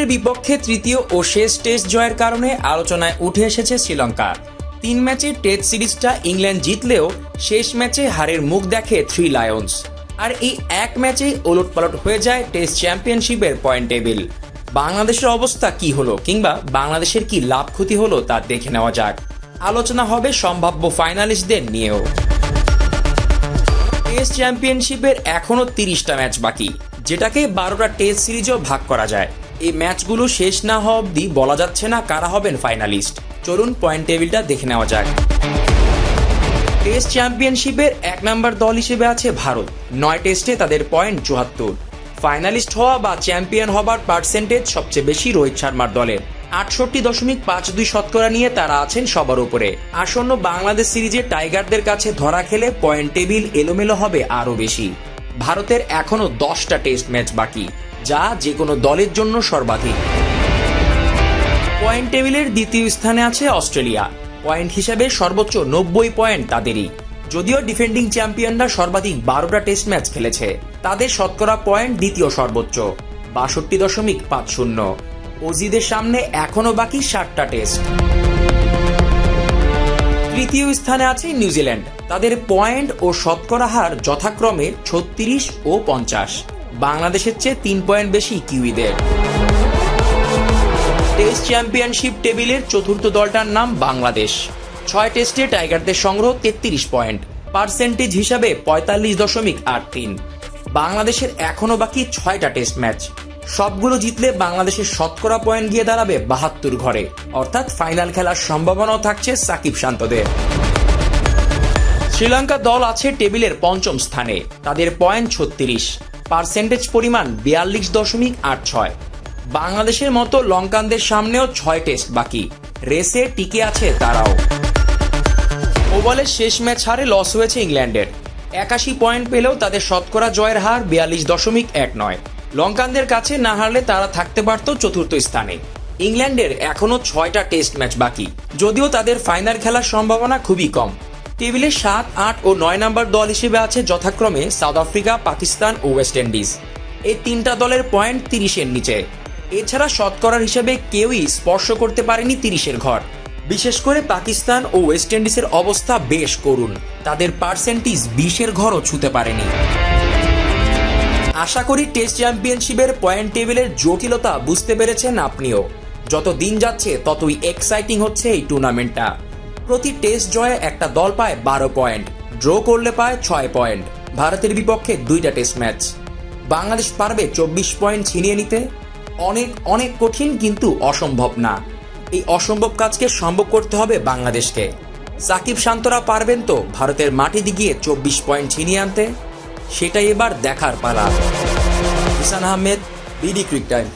নিউজিল্যান্ডের বিপক্ষে তৃতীয় ও শেষ টেস্ট জয়ের কারণে আলোচনায় উঠে এসেছে শ্রীলঙ্কা। তিন ম্যাচের টেস্ট সিরিজটা ইংল্যান্ড জিতলেও শেষ ম্যাচে হারের মুখ দেখে থ্রি লায়ন্স। আর এই এক ম্যাচেই ওলটপালট হয়ে যায় টেস্ট চ্যাম্পিয়নশিপের পয়েন্ট টেবিল। বাংলাদেশের অবস্থা কি হলো কিংবা বাংলাদেশের কি লাভ ক্ষতি হলো তা দেখে নেওয়া যাক। আলোচনা হবে সম্ভাব্য ফাইনালিস্টদের নিয়েও। টেস্ট চ্যাম্পিয়নশিপের এখনও তিরিশটা ম্যাচ বাকি, যেটাকে বারোটা টেস্ট সিরিজও ভাগ করা যায়। এই ম্যাচগুলো শেষ না হওয়া অবধি বলা যাচ্ছে না কারা হবেন ফাইনালিস্ট। চলুন পয়েন্ট টেবিলটা দেখে নেওয়া যাক। টেস্ট চ্যাম্পিয়নশিপের এক নম্বর দল হিসেবে আছে ভারত। নয় টেস্টে তাদের পয়েন্ট চুয়াত্তর। ফাইনালিস্ট হওয়া বা চ্যাম্পিয়ন হবার পার্সেন্টেজ সবচেয়ে বেশি রোহিত শর্মার দলের। আটষট্টি দশমিক পাঁচ দুই শতকরা নিয়ে তারা আছেন সবার উপরে। আসন্ন বাংলাদেশ সিরিজে টাইগারদের কাছে ধরা খেলে পয়েন্ট টেবিল এলোমেলো হবে আরও বেশি। ভারতের এখনও দশটা টেস্ট ম্যাচ বাকি। যা যে কোনো দলের জন্য সর্বাধিক। পয়েন্ট টেবিলের দ্বিতীয় স্থানে আছে অস্ট্রেলিয়া। পয়েন্ট হিসাবে সর্বোচ্চ নব্বই পয়েন্ট তাদেরই। যদিও ডিফেন্ডিং চ্যাম্পিয়নরা সর্বাধিক বারোটা টেস্ট ম্যাচ খেলেছে, তাদের শতকরা পয়েন্ট দ্বিতীয় সর্বোচ্চ, বাষট্টি দশমিক পাঁচ শূন্য। অজিদের সামনে এখনও বাকি ষাটটা টেস্ট। তৃতীয় স্থানে আছে নিউজিল্যান্ড। তাদের পয়েন্ট ও শতকরা হার যথাক্রমে ছত্রিশ ও পঞ্চাশ। বাংলাদেশের চেয়ে তিন পয়েন্ট বেশি কিউইদের টেস্ট চ্যাম্পিয়নশিপ টেবিলের চতুর্থ দলটার নাম বাংলাদেশ। ছয় টেস্টে টাইগারদের সংগ্রহ তেত্রিশ পয়েন্ট, পার্সেন্টেজ হিসাবে পঁয়তাল্লিশ দশমিক আট তিন। বাংলাদেশের এখনও বাকি ছয়টা টেস্ট ম্যাচ। সবগুলো জিতলে বাংলাদেশের শতকরা পয়েন্ট গিয়ে দাঁড়াবে বাহাত্তর ঘরে। অর্থাৎ ফাইনাল খেলার সম্ভাবনাও থাকছে সাকিব শান্তদের। শ্রীলঙ্কা দল আছে টেবিলের পঞ্চম স্থানে, তাদের পয়েন্ট ছত্রিশ। পার্সেন্টেজ পরিমাণ বিয়াল্লিশ দশমিক আট ছয়। বাংলাদেশের মতো লঙ্কানদের সামনেও ছয় টেস্ট বাকি। রেসে টিকে আছে তারাও। ওভালের শেষ ম্যাচ হারে লস হয়েছে ইংল্যান্ডের। একাশি পয়েন্ট পেলেও তাদের শতকরা জয়ের হার বিয়াল্লিশ দশমিক এক নয়। লঙ্কানদের কাছে না হারলে তারা থাকতে পারত চতুর্থ স্থানে। ইংল্যান্ডের এখনও ছয়টা টেস্ট ম্যাচ বাকি। যদিও তাদের ফাইনাল খেলার সম্ভাবনা খুবই কম। টেবিলে সাত, আট ও নয় নম্বর দল হিসেবে আছে যথাক্রমে সাউথ আফ্রিকা, পাকিস্তান ও ওয়েস্ট ইন্ডিজ। এই তিনটা দলের পয়েন্ট তিরিশের নিচে। এছাড়া শতকরার হিসেবে কেউই স্পর্শ করতে পারেনি তিরিশের ঘর। বিশেষ করে পাকিস্তান ও ওয়েস্ট ইন্ডিজের অবস্থা বেশ করুন তাদের পার্সেন্টেজ বিশের ঘরও ছুতে পারেনি। আশা করি টেস্ট চ্যাম্পিয়নশিপের পয়েন্ট টেবিলের জটিলতা বুঝতে পেরেছেন আপনিও। যত দিন যাচ্ছে, ততই এক্সাইটিং হচ্ছে এই টুর্নামেন্টটা। প্রতি টেস্ট জয়ে একটা দল পায় বারো পয়েন্ট, ড্র করলে পায় ছয় পয়েন্ট। ভারতের বিপক্ষে দুইটা টেস্ট ম্যাচ। বাংলাদেশ পারবে চব্বিশ পয়েন্ট ছিনিয়ে নিতে। অনেক অনেক কঠিন কিন্তু অসম্ভব না। এই অসম্ভব কাজকে সম্ভব করতে হবে বাংলাদেশকে। সাকিব শান্তরা পারবেন তো ভারতের মাটিতে গিয়ে চব্বিশ পয়েন্ট ছিনিয়ে আনতে? সেটাই এবার দেখার পালা। Husan Ahmed, BD Crick Time.